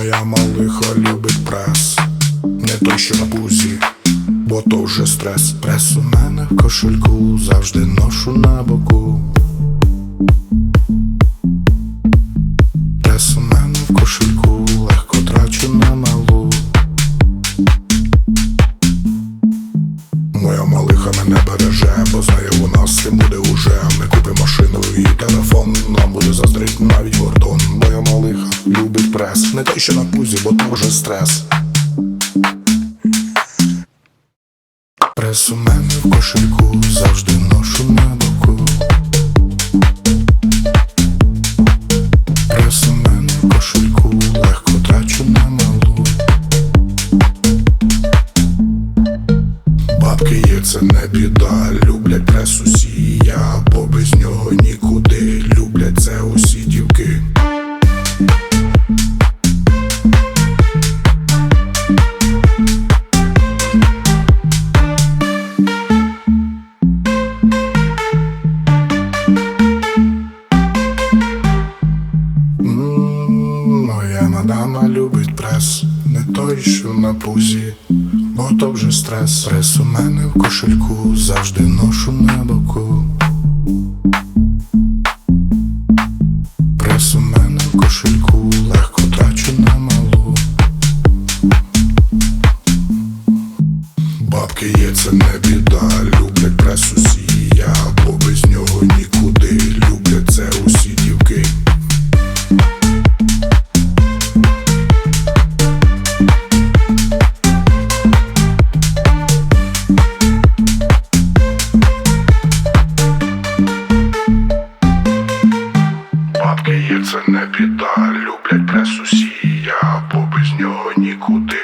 Моя малиха любить прес, не той, що на пузі, бо то вже стрес. Прес у мене в кошельку, завжди ношу на боку. Прес у мене в кошельку, легко трачу на малу. Моя малиха мене береже, бо знає у нас цим буде уже. Нам буде заздрить навіть гордон. Моя малиха любить прес. Не той, що на пузі, бо то вже стрес. Прес у мене в кошельку, завжди ношу на боку. Прес у мене в кошельку, легко трачу на малу. Бабки є, це не біда, люблять прес усі я, бо без нього нікуди. М, Моя мадама любить прес, не той, що на пузі, бо то вже стрес. Прес у мене в кошельку, завжди ношу на боку. Прес у мене в кошельку, легко трачу на малу. Бабки є, це не біда, Ні, це не біда, люблять пресу сія, бо без нього нікуди.